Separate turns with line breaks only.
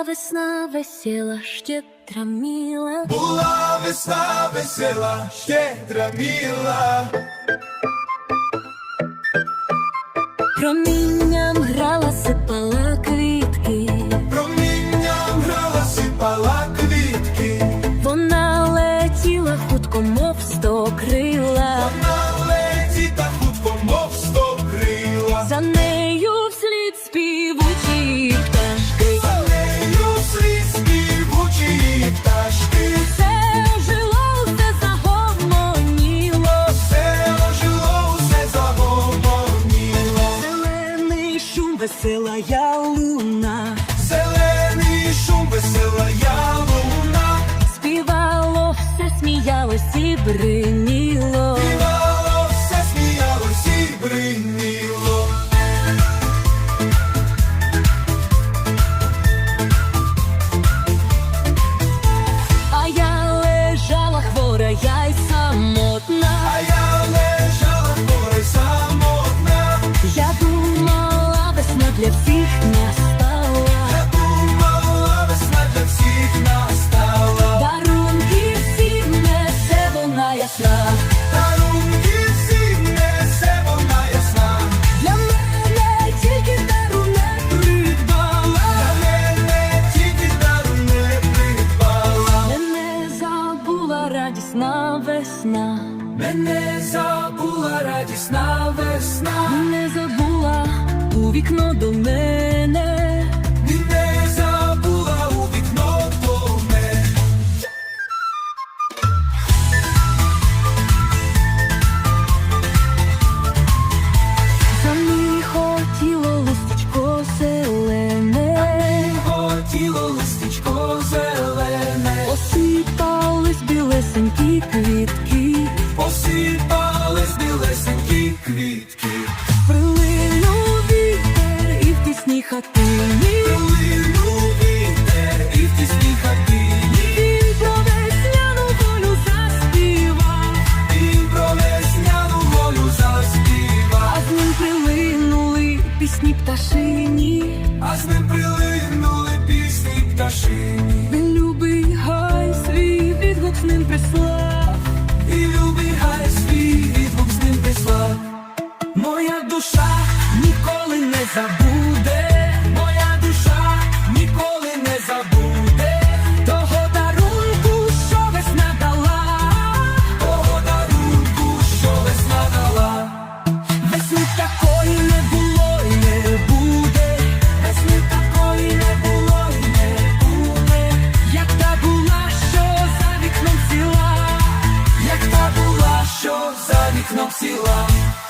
Була весна весела, щедра міла,
Була весна весела, щедра міла,
промінням грала, сипала квітки,
промінням грала, сипала квітки,
вона летіла хутко, мов сто крила,
вона леті та хутко, мов сто крила.
за нею зелений я луна,
Зелений шум, весела ялуна,
співало, все сміялось і бриніло. Для всіх настала. несе вона ясна.
Дарунки всі несе вона ясна.
Мене забула радісна весна.
Мене забула радісна весна.
Не забула вікно до мене.
Не забула у вікно до мене.
Заміхотіло листечко зелене.
Хотіло листечко зелене,
Осипались білесенькі квітки,
посипались
Він гай свій відгук з ним прислав.
і любий гай свій відгук з ним прислав. Моя душа ніколи не забуде,
за